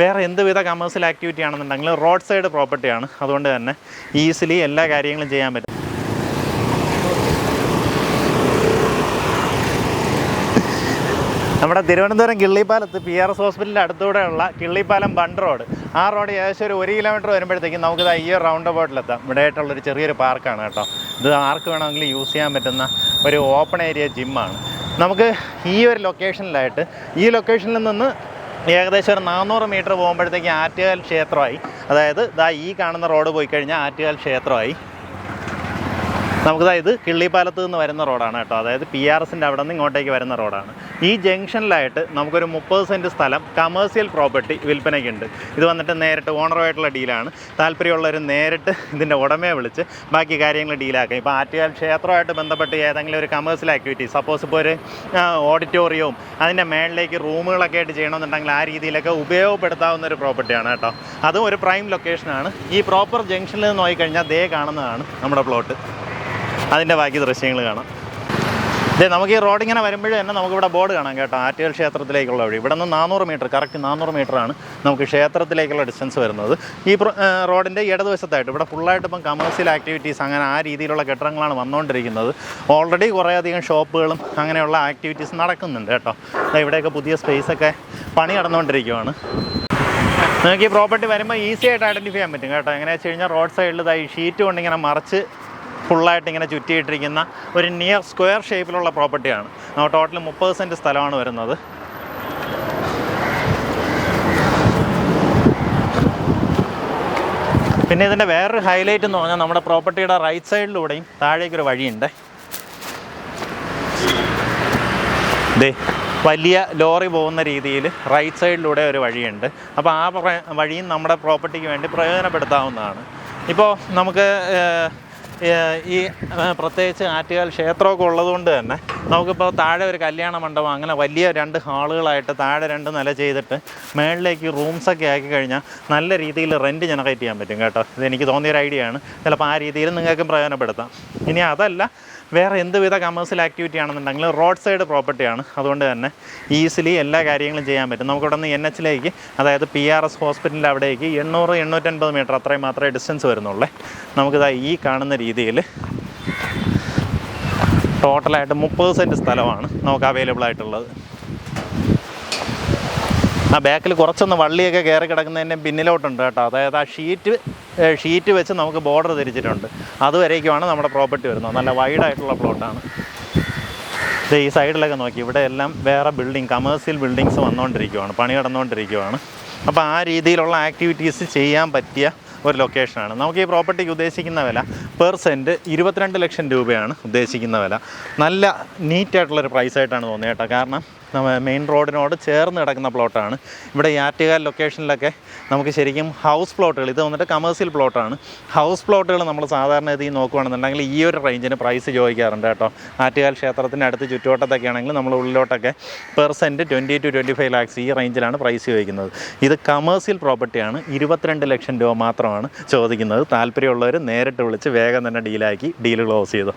വേറെ എന്തുവിധ commercial activity ആണെന്നുണ്ടെങ്കിലും റോഡ് സൈഡ് പ്രോപ്പർട്ടിയാണ് അതുകൊണ്ട് തന്നെ ഈസിലി എല്ലാ കാര്യങ്ങളും ചെയ്യാൻ പറ്റും. നമ്മുടെ തിരുവനന്തപുരം കിള്ളിപ്പാലത്ത് പി ആർ എസ് ഹോസ്പിറ്റലിന്റെ അടുത്തൂടെയുള്ള കിള്ളിപ്പാലം ബണ്ട് റോഡ് ആ റോഡ് ഏകദേശം ഒരു ഒരു കിലോമീറ്റർ വരുമ്പോഴത്തേക്കും നമുക്കിത് ഈ ഒരു റൗണ്ട് അബൌട്ടിലെത്താം ആയിട്ടുള്ളൊരു ചെറിയൊരു പാർക്കാണ് കേട്ടോ. ഇത് ആർക്ക് വേണമെങ്കിലും യൂസ് ചെയ്യാൻ പറ്റുന്ന ഒരു ഓപ്പൺ ഏരിയ ജിമ്മാണ് നമുക്ക് ഈ ഒരു ലൊക്കേഷനിലായിട്ട് ഈ ലൊക്കേഷനിൽ നിന്ന് ഏകദേശം ഒരു നാനൂറ് മീറ്റർ പോകുമ്പോഴത്തേക്ക് ആറ്റുകാൽ ക്ഷേത്രമായി. അതായത് ദാ ഈ കാണുന്ന റോഡ് പോയി കഴിഞ്ഞാൽ ആറ്റുകാൽ ക്ഷേത്രമായി. നമുക്കിതാ ഇത് കിള്ളിപ്പാലത്ത് നിന്ന് വരുന്ന റോഡാണ് കേട്ടോ. അതായത് പി ആർ എസിന്റെ അവിടെ നിന്ന് ഇങ്ങോട്ടേക്ക് വരുന്ന റോഡാണ്. ഈ ജംഗ്ഷനിലായിട്ട് നമുക്കൊരു മുപ്പത് സെന്റ് സ്ഥലം കമേഴ്സ്യൽ പ്രോപ്പർട്ടി വിൽപ്പനയ്ക്കുണ്ട്. ഇത് വന്നിട്ട് നേരിട്ട് ഓണറുമായിട്ടുള്ള ഡീലാണ് താല്പര്യമുള്ളവർ നേരിട്ട് ഇതിന്റെ ഉടമയെ വിളിച്ച് ബാക്കി കാര്യങ്ങൾ ഡീലാക്കാം ഇപ്പോൾ ആറ്റുകാൽ ക്ഷേത്രമായിട്ട് ബന്ധപ്പെട്ട് ഏതെങ്കിലും ഒരു കമേഴ്സ്യൽ ആക്ടിവിറ്റി സപ്പോസ് ഇപ്പോൾ ഒരു ഓഡിറ്റോറിയവും അതിന്റെ മേളിലേക്ക് റൂമുകളൊക്കെ ആയിട്ട് ചെയ്യണമെന്നുണ്ടെങ്കിൽ ആ രീതിയിലൊക്കെ ഉപയോഗപ്പെടുത്താവുന്ന ഒരു പ്രോപ്പർട്ടിയാണ് കേട്ടോ. അതും ഒരു പ്രൈം ലൊക്കേഷനാണ് ഈ പ്രോപ്പർ ജംഗ്ഷനിൽ നിന്ന് നോക്കിക്കഴിഞ്ഞാൽ ദേ കാണുന്നതാണ് നമ്മുടെ പ്ലോട്ട് അതിന്റെ ബാക്കി ദൃശ്യങ്ങൾ കാണാം. ഇതേ നമുക്ക് ഈ റോഡ് ഇങ്ങനെ വരുമ്പോഴേ തന്നെ നമുക്കിവിടെ ബോർഡ് കാണാം കേട്ടോ. ആറ്റുകാൽ ക്ഷേത്രത്തിലേക്കുള്ള വഴി. ഇവിടെ നിന്ന് നാനൂറ് മീറ്റർ കറക്റ്റ് നാനൂറ് ആണ് നമുക്ക് ക്ഷേത്രത്തിലേക്കുള്ള ഡിസ്റ്റൻസ് വരുന്നത്. ഈ റോഡിന്റെ ഇടതുവശത്തായിട്ട് ഇവിടെ ഫുള്ളായിട്ട് ഇപ്പം കമേഴ്സ്യൽ ആക്ടിവിറ്റീസ് അങ്ങനെ ആ രീതിയിലുള്ള കെട്ടിടങ്ങളാണ് വന്നുകൊണ്ടിരിക്കുന്നത്. ഓൾറെഡി കുറേയധികം ഷോപ്പുകളും അങ്ങനെയുള്ള ആക്ടിവിറ്റീസ് നടക്കുന്നുണ്ട് കേട്ടോ. ഇവിടെയൊക്കെ പുതിയ സ്പേസൊക്കെ പണി നടന്നുകൊണ്ടിരിക്കുവാണ്. നിങ്ങൾക്ക് ഈ പ്രോപ്പർട്ടി വരുമ്പോൾ ഈസി ആയിട്ട് ഐഡന്റിഫൈ ചെയ്യാൻ പറ്റും കേട്ടോ. എങ്ങനെയാണെന്ന് വെച്ച് കഴിഞ്ഞാൽ റോഡ് സൈഡിൽ ഇതായി ഷീറ്റ് കൊണ്ട് ഇങ്ങനെ മറിച്ച് ഫുള്ളായിട്ട് ഇങ്ങനെ ചുറ്റിയിട്ടിരിക്കുന്ന ഒരു നിയർ സ്ക്വയർ ഷേപ്പിലുള്ള പ്രോപ്പർട്ടിയാണ് ടോട്ടൽ മുപ്പത് സെന്റ് സ്ഥലമാണ് വരുന്നത്. പിന്നെ ഇതിന്റെ വേറൊരു ഹൈലൈറ്റ് എന്ന് പറഞ്ഞാൽ നമ്മുടെ പ്രോപ്പർട്ടിയുടെ റൈറ്റ് സൈഡിലൂടെയും താഴേക്കൊരു വഴിയുണ്ട്. ദേ വലിയ ലോറി പോകുന്ന രീതിയിൽ റൈറ്റ് സൈഡിലൂടെ ഒരു വഴിയുണ്ട്. അപ്പോൾ ആ വഴിയും നമ്മുടെ പ്രോപ്പർട്ടിക്ക് വേണ്ടി പ്രയോജനപ്പെടുത്താവുന്നതാണ്. ഇപ്പോൾ നമുക്ക് ഈ പ്രത്യേകിച്ച് ആറ്റുകാൽ ക്ഷേത്രമൊക്കെ ഉള്ളതുകൊണ്ട് തന്നെ നമുക്കിപ്പോൾ താഴെ ഒരു കല്യാണ മണ്ഡപം അങ്ങനെ വലിയ രണ്ട് ഹാളുകളായിട്ട് താഴെ രണ്ട് നില ചെയ്തിട്ട് മേളിലേക്ക് റൂംസൊക്കെ ആക്കി കഴിഞ്ഞാൽ നല്ല രീതിയിൽ റെന്റ് ജനറേറ്റ് ചെയ്യാൻ പറ്റും കേട്ടോ. ഇതെനിക്ക് തോന്നിയൊരു ഐഡിയ ആണ്. ചിലപ്പോൾ ആ രീതിയിൽ നിങ്ങൾക്കും പ്രയോജനപ്പെടുത്താം. ഇനി അതല്ല വേറെ എന്തുവിധ കമേഴ്സ്യൽ ആക്ടിവിറ്റി ആണെന്നുണ്ടെങ്കിലും റോഡ് സൈഡ് പ്രോപ്പർട്ടിയാണ് അതുകൊണ്ട് തന്നെ ഈസിലി എല്ലാ കാര്യങ്ങളും ചെയ്യാൻ പറ്റും. നമുക്ക് ഇവിടെ നിന്ന് എൻ എച്ചിലേക്ക് അതായത് പി ആർ എസ് ഹോസ്പിറ്റലിന്റെ അവിടേക്ക് എണ്ണൂറ് എണ്ണൂറ്റൻപത് മീറ്റർ അത്രയും മാത്രമേ ഡിസ്റ്റൻസ് വരുന്നുള്ളൂ. നമുക്കിതാ ഈ കാണുന്ന രീതിയിൽ ടോട്ടലായിട്ട് മുപ്പത് സെന്റ് സ്ഥലമാണ് നമുക്ക് അവൈലബിൾ ആയിട്ടുള്ളത്. ആ ബാക്കിൽ കുറച്ചൊന്ന് വള്ളിയൊക്കെ കയറി കിടക്കുന്നതിന്റെ പിന്നിലോട്ടുണ്ട് കേട്ടോ. അതായത് ആ ഷീറ്റ് ഷീറ്റ് വെച്ച് നമുക്ക് ബോർഡർ തിരിച്ചിട്ടുണ്ട്. അതുവരേക്കുമാണ് നമ്മുടെ പ്രോപ്പർട്ടി വരുന്നത്. നല്ല വൈഡായിട്ടുള്ള പ്ലോട്ടാണ്. ഈ സൈഡിലൊക്കെ നോക്കി. ഇവിടെ എല്ലാം വേറെ ബിൽഡിംഗ് കമേഴ്സ്യൽ ബിൽഡിങ്സ് വന്നുകൊണ്ടിരിക്കുവാണ് പണി നടന്നുകൊണ്ടിരിക്കുവാണ് അപ്പോൾ ആ രീതിയിലുള്ള ആക്ടിവിറ്റീസ് ചെയ്യാൻ പറ്റിയ ഒരു ലൊക്കേഷനാണ് നമുക്ക് ഈ പ്രോപ്പർട്ടിക്ക് ഉദ്ദേശിക്കുന്ന വില പെർ സെന്റ് ഇരുപത്തിരണ്ട് ലക്ഷം രൂപയാണ് ഉദ്ദേശിക്കുന്ന വില. നല്ല നീറ്റായിട്ടുള്ളൊരു പ്രൈസായിട്ടാണ് തോന്നിയത് കേട്ടോ. കാരണം നമ്മൾ മെയിൻ റോഡിനോട് ചേർന്ന് കിടക്കുന്ന പ്ലോട്ടാണ് ഇവിടെ ആറ്റുകാൽ ലൊക്കേഷനിലൊക്കെ നമുക്ക് ശരിക്കും ഹൗസ് പ്ലോട്ടുകൾ ഇത് വന്നിട്ട് കമേഴ്സ്യൽ പ്ലോട്ടാണ് ഹൗസ് പ്ലോട്ടുകൾ നമ്മൾ സാധാരണ ഇതിൽ നോക്കുകയാണെന്നുണ്ടെങ്കിൽ ഈ ഒരു റേഞ്ചിന് പ്രൈസ് ചോദിക്കാറുണ്ട് കേട്ടോ. ആറ്റുകാൽ ക്ഷേത്രത്തിന്റെ അടുത്ത് ചുറ്റുവട്ടത്തൊക്കെ ആണെങ്കിൽ നമ്മൾ ഉള്ളിലോട്ടൊക്കെ per cent twenty two twenty five lakhs ഈ റേഞ്ചിലാണ് പ്രൈസ് ചോദിക്കുന്നത്. ഇത് കമേഴ്സ്യൽ പ്രോപ്പർട്ടിയാണ് ഇരുപത്തിരണ്ട് ലക്ഷം രൂപ മാത്രമാണ് ചോദിക്കുന്നത്. താല്പര്യമുള്ളവർ നേരിട്ട് വിളിച്ച് വേഗം തന്നെ ഡീലാക്കി ഡീൽ ക്ലോസ് ചെയ്തു.